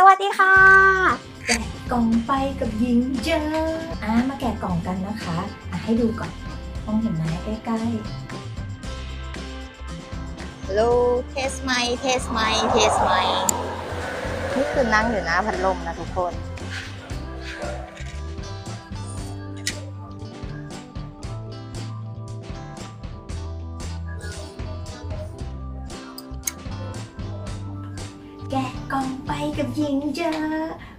สวัสดีค่ะ แกะกล่องไปกับหญิงเจออะมาแกะกล่องกันนะคะอะให้ดูก่อนมองเห็นไหมใกล้ฮัลโหลเทสไมเทสไมเทสไมนี่คือนั่งอยู่หน้าพัดลมนะทุกคน องไปกับหญิงเจอ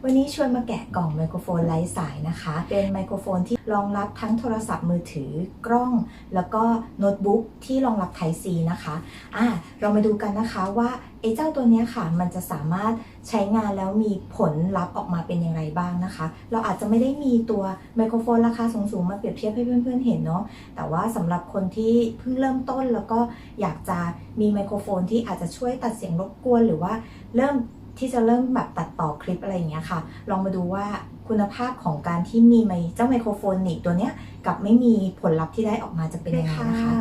วันนี้ชวนมาแกะกล่องไมโครโฟนไร้สายนะคะ เป็นไมโครโฟนที่รองรับทั้งโทรศัพท์มือถือกล้อง แล้วก็โน้ตบุ๊กที่รองรับ Type C นะคะอะเรามาดูกันนะคะว่าไอ้เจ้าตัวเนี้ยค่ะ มันจะสามารถใช้งานแล้วมีผลลัพธ์ออกมาเป็นอย่างไรบ้างนะคะ เราอาจจะไม่ได้มีตัวไมโครโฟนราคาสูงๆมาเปรียบเทียบให้เพื่อนๆเห็นเนาะแต่ว่าสำหรับคนที่เพิ่งเริ่มต้นแล้วก็อยากจะมีไมโครโฟนที่อาจจะช่วยตัดเสียงรบกวนหรือว่าเริ่ม ที่จะเริ่มแบบตัดต่อคลิปอะไรอย่างเงี้ยค่ะ ลองมาดูว่าคุณภาพของการที่มีไมเจ้าไมโครโฟนนีกตัวเนี้ยกับไม่มีผลลัพธ์ที่ได้ออกมาจะเป็นยังไงนะคะ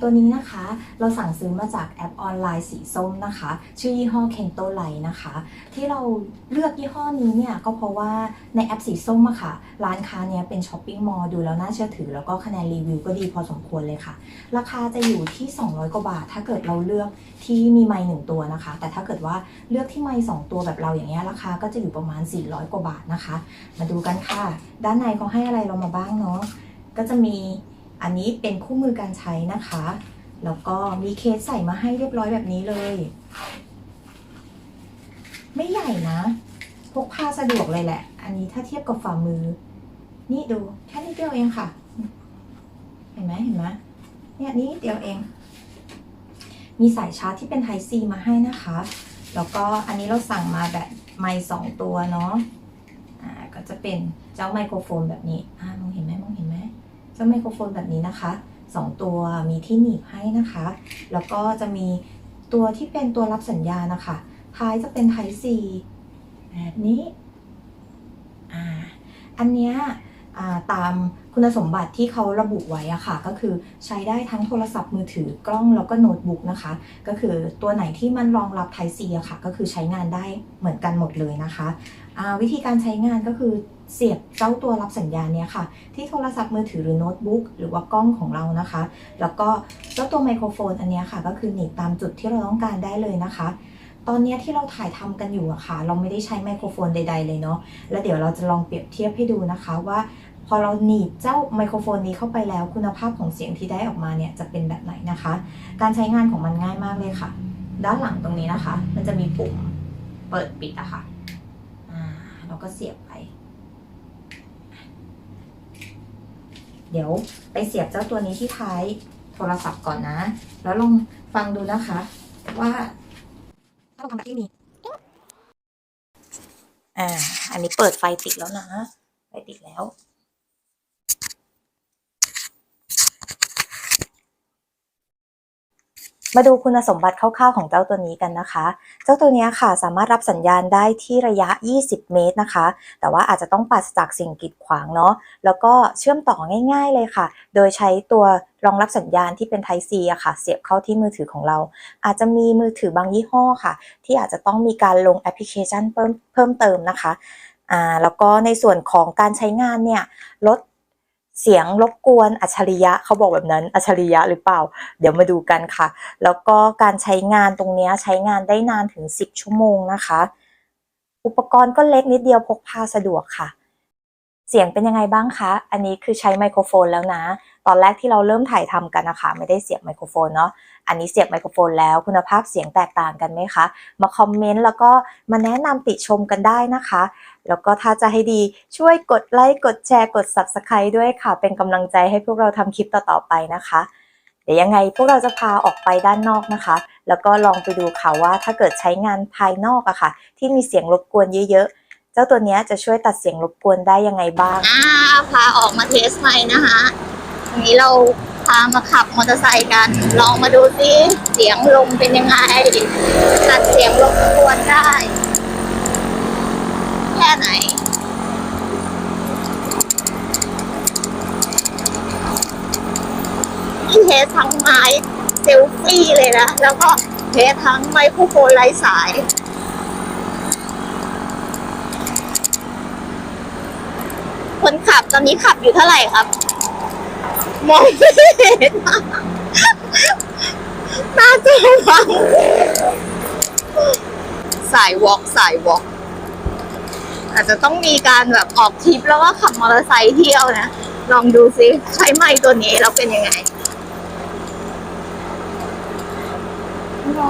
ตัวนี้นะคะเราสั่งซื้อมาจากแอปออนไลน์สีส้มนะคะ ชื่อยี่ห้อ Kento Light นะคะ ที่เราเลือกยี่ห้อนี้เนี่ยก็เพราะว่าในแอปสีส้มอะค่ะ ร้านค้าเนี้ยเป็นช้อปปิ้งมอลล์ดูแล้วน่าเชื่อถือ แล้วก็คะแนนรีวิวก็ดีพอสมควรเลยค่ะ ราคาจะอยู่ที่ 200 กว่าบาท ถ้าเกิดเราเลือกที่มีไม้หนึ่งตัวนะคะ แต่ถ้าเกิดว่าเลือกที่ไม้สองตัวแบบเราอย่างเงี้ยราคาก็จะอยู่ประมาณ 400 กว่าบาทนะคะ มาดูกันค่ะ ด้านในเขาให้อะไรเรามาบ้างเนาะก็จะมี อันนี้เป็นคู่มือการใช้นะคะ แล้วก็มีเคสใส่มาให้เรียบร้อยแบบนี้เลย ไม่ใหญ่นะ พกพาสะดวกเลยแหละ อันนี้ถ้าเทียบกับฝ่ามือ นี่ดูแค่นิดเดียวเองค่ะ เห็นไหมเห็นไหมเนี่ยนิดเดียวเอง มีสายชาร์จที่เป็น Type C มาให้นะคะ แล้วก็อันนี้เราสั่งมาแบบไมค์สองตัวเนาะ อ่า ก็จะเป็นเจ้าไมโครโฟนแบบนี้ อ่ามองเห็นไหม จ้าไมโครโฟนแบบนี้นะคะสองตัวมีที่หนีบให้นะคะ แล้วก็จะมีตัวที่เป็นตัวรับสัญญาณนะคะ ท้ายจะเป็น Type C แบบนี้อ่าอันเนี้ยตามคุณสมบัติที่เขาระบุไว้อะค่ะ ก็คือใช้ได้ทั้งโทรศัพท์มือถือกล้องแล้วก็โน้ตบุ๊กนะคะ ก็คือตัวไหนที่มันรองรับ Type C อะค่ะ ก็คือใช้งานได้เหมือนกันหมดเลยนะคะ วิธีการใช้งานก็คือเสียบเจ้าตัวรับสัญญาณเนี้ยค่ะ ที่โทรศัพท์มือถือหรือโน้ตบุ๊กหรือว่ากล้องของเรานะคะ แล้วก็เจ้าตัวไมโครโฟนอันเนี้ยค่ะ ก็คือหนีบตามจุดที่เราต้องการได้เลยนะคะ ตอนนี้ที่เราถ่ายทำกันอยู่อะค่ะ เราไม่ได้ใช้ไมโครโฟนใด ๆ เลยเนาะแล้วเดี๋ยวเราจะลองเปรียบเทียบให้ดูนะคะว่า พอเราหนีบเจ้าไมโครโฟนนี้เข้าไปแล้วคุณภาพของเสียงที่ได้ออกมาเนี่ยจะเป็นแบบไหนนะคะ การใช้งานของมันง่ายมากเลยค่ะ ด้านหลังตรงนี้นะคะ มันจะมีปุ่มเปิดปิดอะค่ะอ่าเรา ก็เสียบไป เดี๋ยวไปเสียบเจ้าตัวนี้ที่ท้ายโทรศัพท์ก่อนนะ แล้วลองฟังดูนะคะ ว่าถ้าเราทำแบบที่มีอ่า อันนี้เปิดไฟติดแล้วนะ ไฟติดแล้ว มาดูคุณสมบัติคร่าวๆของเจ้าตัวนี้กันนะคะ เจ้าตัวนี้ค่ะสามารถรับสัญญาณได้ที่ระยะ 20 เมตรนะคะ แต่ว่าอาจจะต้องปราศจากสิ่งกีดขวางเนาะ แล้วก็เชื่อมต่อง่าย ๆเลยค่ะ โดยใช้ตัวรองรับสัญญาณที่เป็น Type C อะค่ะ เสียบเข้าที่มือถือของเรา อาจจะมีมือถือบางยี่ห้อค่ะ ที่อาจจะต้องมีการลงแอปพลิเคชันเพิ่มเพิ่มเติมนะคะ อ่า แล้วก็ในส่วนของการใช้งานเนี่ย ลด เสียงรบกวนอัจฉริยะเขาบอกแบบนั้นอัจฉริยะหรือเปล่า เดี๋ยวมาดูกันค่ะ แล้วก็การใช้งานตรงนี้ใช้งานได้นานถึง 10 ชั่วโมงนะคะ อุปกรณ์ก็เล็กนิดเดียวพกพาสะดวกค่ะ เสียงเป็นยังไงบ้างคะ อันนี้คือใช้ไมโครโฟนแล้วนะตอนแรกที่เราเริ่มถ่ายทำกันนะคะ ไม่ได้เสียบไมโครโฟนเนาะอันนี้เสียบไมโครโฟนแล้วคุณภาพเสียงแตกต่างกันไหมคะ มาคอมเมนต์แล้วก็มาแนะนำติชมกันได้นะคะ แล้วก็ถ้าจะให้ดีช่วยกดไลค์กดแชร์กด Subscribe ด้วยค่ะ เป็นกำลังใจให้พวกเราทำคลิปต่อๆไปนะคะเดี๋ยวยังไงพวกเราจะพาออกไปด้านนอกนะคะ แล้วก็ลองไปดูค่ะว่าถ้าเกิดใช้งานภายนอกอะค่ะ ที่มีเสียงรบกวนเยอะๆ เจ้าตัวนี้จะช่วยตัดเสียงรบกวนได้ยังไงบ้าง อ่า พาออกมาเทสไมนะคะ วันนี้เราพามาขับมอเตอร์ไซค์กัน ลองมาดูซิเสียงลมเป็นยังไงตัดเสียงลมควรได้ แค่ไหนเทสทั้งไม้เซลฟี่เลยนะ แล้วก็เทสทั้งไมโคู่โฟนไร้สายคนขับตอนนี้ขับอยู่เท่าไหร่ครับ มองไม่เห็นน่าจะฟังสายวอล์กสายวอล์กอาจจะต้องมีการแบบออกทริปแล้วก็ขับมอเตอร์ไซค์เที่ยวนะ ลองดูซิ ใช้ไม้ตัวนี้แล้วเป็นยังไงว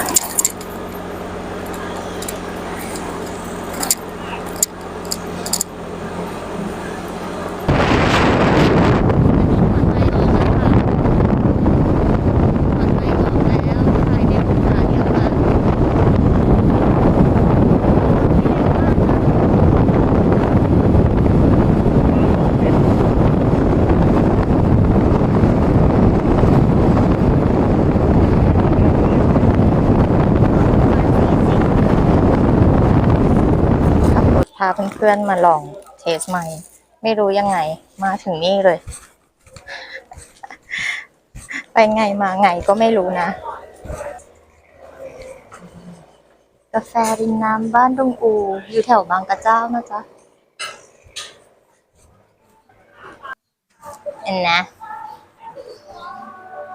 ้าวขับรถพาเพื่อนๆมาลองเทสใหม่ ไม่รู้ยังไง มาถึงนี่เลย ไปไงมาไงก็ไม่รู้นะ กาแฟริมน้ำบ้านดงอู อยู่แถวบางกระเจ้านะจ๊ะเห็นนะ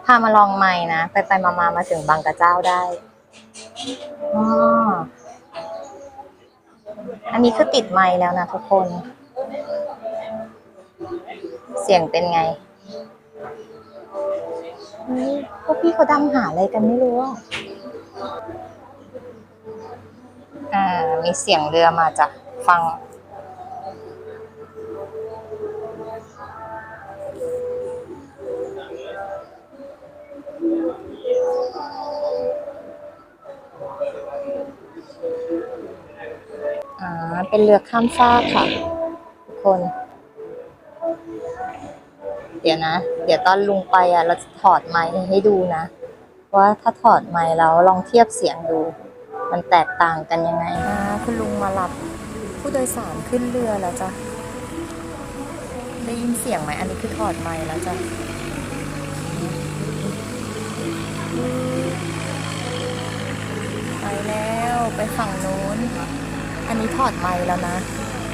พามาลองใหม่นะ ไปไปมามามาถึงบางกระเจ้าได้อ๋อ อันนี้คือติดไมค์แล้วนะทุกคน เสียงเป็นไงพวกพี่เขาดำหาอะไรกันไม่รู้อะอ่ามีเสียงเรือมาจากฟัง เป็นเรือข้ามฟากค่ะ ทุกคน เดี๋ยวนะ เดี๋ยวตอนลุงไปอะ เราจะถอดไมค์ให้ดูนะ ว่าถ้าถอดไมค์แล้วลองเทียบเสียงดู มันแตกต่างกันยังไงอ่าคุณลุงมารับผู้โดยสารขึ้นเรือแล้วจ้ะได้ยินเสียงไหม อันนี้คือถอดไมค์แล้วจ้ะไปแล้วไปฝั่งนู้น อันนี้ถอดไมค์แล้วนะ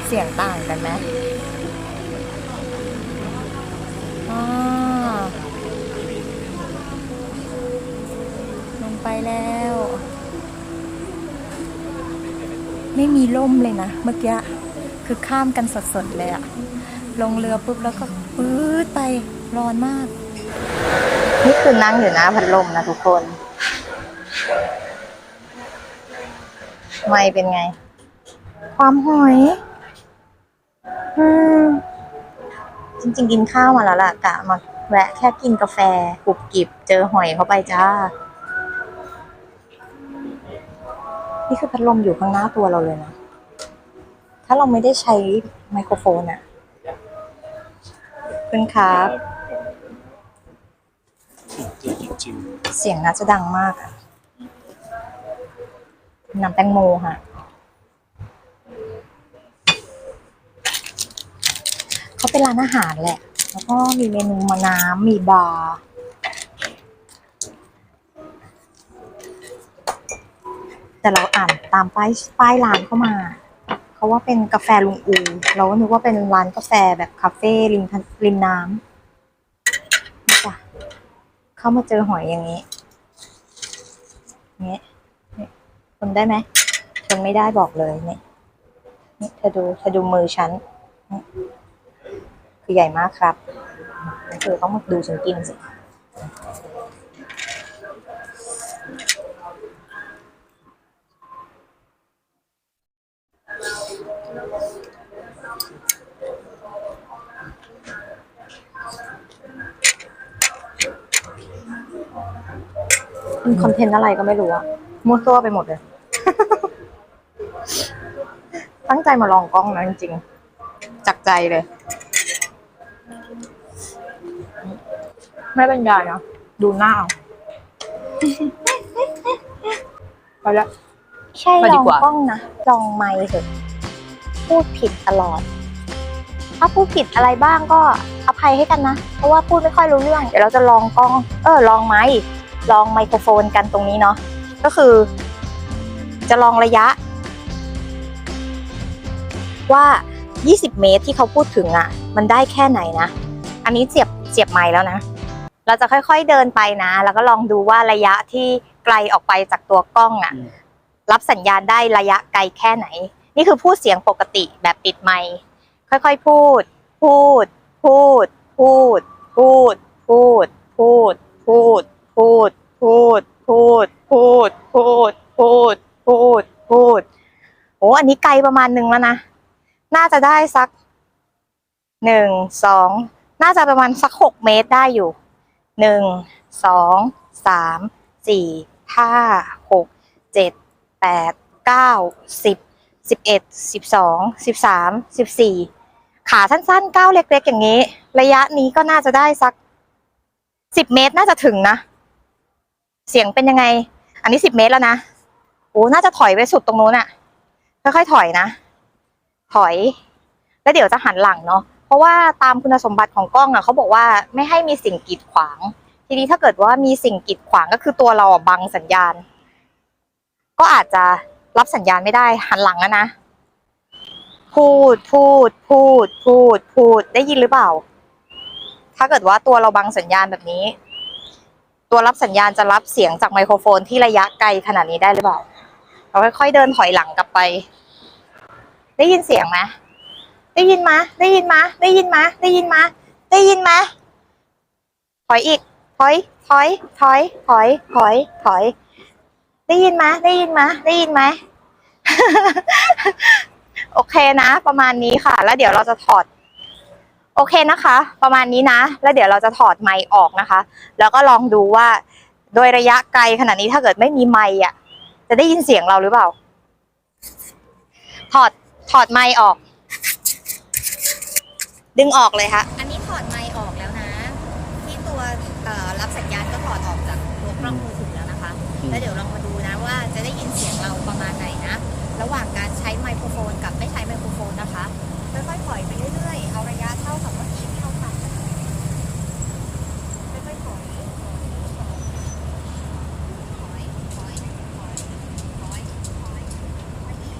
เสียงต่างกันไหมอ่าลงไปแล้ว ไม่มีล่มเลยนะ เมื่อกี้ คือข้ามกันสดๆเลยอะลงเรือปุ๊บแล้วก็ปื๊ดไปร้อนมาก นี่คือนั่งอยู่น้าพัดลมนะทุกคน ไม่เป็นไง ความหอยอืมจริง ๆ กินข้าวมาแล้วล่ะกะมาแวะแค่กินกาแฟกรุบกริบเจอหอยเข้าไปจ้า นี่คือพัดลมอยู่ข้างหน้าตัวเราเลยนะ ถ้าเราไม่ได้ใช้ไมโครโฟนอะคุณครับจริงเสียงน่าจะดังมากอะน้ำแตงโมค่ะ เขาเป็นร้านอาหารแหละ แล้วก็มีเมนูมาน้ำมีบาร์แต่เราอ่านตามป้ายป้ายร้านเข้ามาเขาว่าเป็นกาแฟลุงอู เราก็นึกว่าเป็นร้านกาแฟแบบคาเฟ่ริมริมน้ำนี่จ้ะเข้ามาเจอหอยอย่างนี้เนี่ยเนี่ยทนได้ไหมทนไม่ได้บอกเลยเนี่ยนี่เธอดูเธอดูมือฉันนี่ คือใหญ่มากครับเธอต้องมาดูฉันกินสิเป็นคอนเทนต์อะไรก็ไม่รู้อะมั่วตัวไปหมดเลย ตั้งใจมาลองกล้องนะจริงๆจากใจเลย ไม่เป็นไรนะดูหน้าเอาไปแล้ว ใช่ไปลดีองกว่า กล้องนะลองไมค์เถอะพูดผิดตลอด ถ้าพูดผิดอะไรบ้างก็อภัยให้กันนะ เพราะว่าพูดไม่ค่อยรู้เรื่อง เดี๋ยวเราจะลองกล้อง เออลองไมค์ลองไมโครโฟนกันตรงนี้เนาะก็คือ จะลองระยะ ว่า 20 เมตรที่เขาพูดถึงอะ มันได้แค่ไหนนะ อันนี้เสียบเสียบไม้แล้วนะ เราจะค่อยๆเดินไปนะ แล้วก็ลองดูว่าระยะที่ไกลออกไปจากตัวกล้องอะอืมรับสัญญาณได้ระยะไกลแค่ไหน นี่คือพูดเสียงปกติแบบปิดไมค์ค่อยๆพูด พูด พูด พูด พูด พูด พูด พูด พูด พูด พูด พูด พูด พูด พูด พูด โอ้อันนี้ไกลประมาณหนึ่งแล้วนะ น่าจะได้สักหนึ่งสอง น่าจะประมาณสักหกเมตรได้อยู่ หนึ่งสองสามสี่ห้าหกเจ็ดแปดเก้าสิบสิบเอ็ดสิบสองสิบสามสิบสี่ขาสั้นๆก้าวเล็กๆอย่างนี้ ระยะนี้ก็น่าจะได้สักสิบเมตรน่าจะถึงนะ เสียงเป็นยังไง อันนี้สิบเมตรแล้วนะโอ้น่าจะถอยไปสุดตรงนู้นอะค่อยๆถอยนะ ถอย แล้วเดี๋ยวจะหันหลังเนาะ ราะว่าตามคุณสมบัติของกล้องอะเขาบอกว่าไม่ให้มีสิ่งกีดขวาง ทีนี้ถ้าเกิดว่ามีสิ่งกีดขวางก็คือตัวเราบังสัญญาณ ก็อาจจะรับสัญญาณไม่ได้หันหลังนะ พูดพูด พูด พูด พูดได้ยินหรือเปล่า ถ้าเกิดว่าตัวเราบังสัญญาณแบบนี้ ตัวรับสัญญาณจะรับเสียงจากไมโครโฟนที่ระยะไกลขนาดนี้ได้หรือเปล่า เราค่อยๆเดินถอยหลังกลับไป ได้ยินเสียงไหม ได้ยินไหมได้ยินไหมได้ยินไหมได้ยินไหมได้ยินไหมถอยอีก ถอย ถอย ถอย ถอย ถอย ถอย ได้ยินไหมได้ยินไหมได้ยินไหมโอเคนะ ประมาณนี้ค่ะ แล้วเดี๋ยวเราจะถอด โอเคนะคะ ประมาณนี้นะ แล้วเดี๋ยวเราจะถอดไมค์ออกนะคะ แล้วก็ลองดูว่า โดยระยะไกลขนาดนี้ถ้าเกิดไม่มีไมค์อะ จะได้ยินเสียงเราหรือเปล่า ถอด ถอดไมค์ออก ดึงออกเลยค่ะ อันนี้ถอดไมค์ออกแล้วนะ ที่ตัวเอ่อรับสัญญาณก็ถอดออกจากตัวกล้องมือถือแล้วนะคะ แล้วเดี๋ยวลองมาดูนะว่าจะได้ยินเสียงเราประมาณไหนนะ ระหว่างการใช้ไมโครโฟนกับไม่ใช้ไมโครโฟนนะคะ ค่อยๆถอยไปเรื่อยๆ เอาระยะเท่ากับเมื่อกี้ที่เราทำกันค่อยๆถอยถอยถอยถอยถอยถอยถอยอีก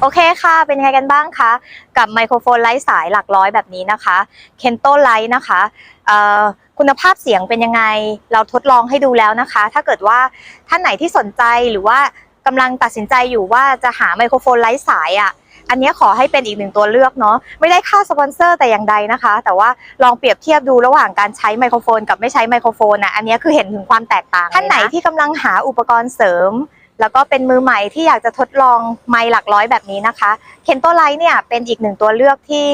โอเคค่ะ เป็นยังไงกันบ้างคะ กับไมโครโฟนไร้สายหลักร้อยแบบนี้นะคะเคนโตไลท์นะคะเอ่อคุณภาพเสียงเป็นยังไง เราทดลองให้ดูแล้วนะคะ ถ้าเกิดว่าท่านไหนที่สนใจหรือว่ากำลังตัดสินใจอยู่ว่าจะหาไมโครโฟนไร้สายอะ อันนี้ขอให้เป็นอีกหนึ่งตัวเลือกเนาะ ไม่ได้ค่าสปอนเซอร์แต่อย่างใดนะคะ แต่ว่าลองเปรียบเทียบดูระหว่างการใช้ไมโครโฟนกับไม่ใช้ไมโครโฟนอะ อันนี้คือเห็นถึงความแตกต่าง ท่านไหนที่กำลังหาอุปกรณ์เสริม แล้วก็เป็นมือใหม่ที่อยากจะทดลองไมค์หลักร้อยแบบนี้นะคะเคนโตไลท์เนี่ยเป็นอีกหนึ่งตัวเลือกที่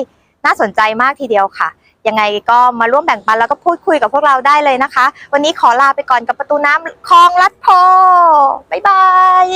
น่าสนใจมากทีเดียวค่ะ ยังไงก็มาร่วมแบ่งปันแล้วก็พูดคุยกับพวกเราได้เลยนะคะ วันนี้ขอลาไปก่อนกับประตูน้ำคลองลัดโพบ๊ายบาย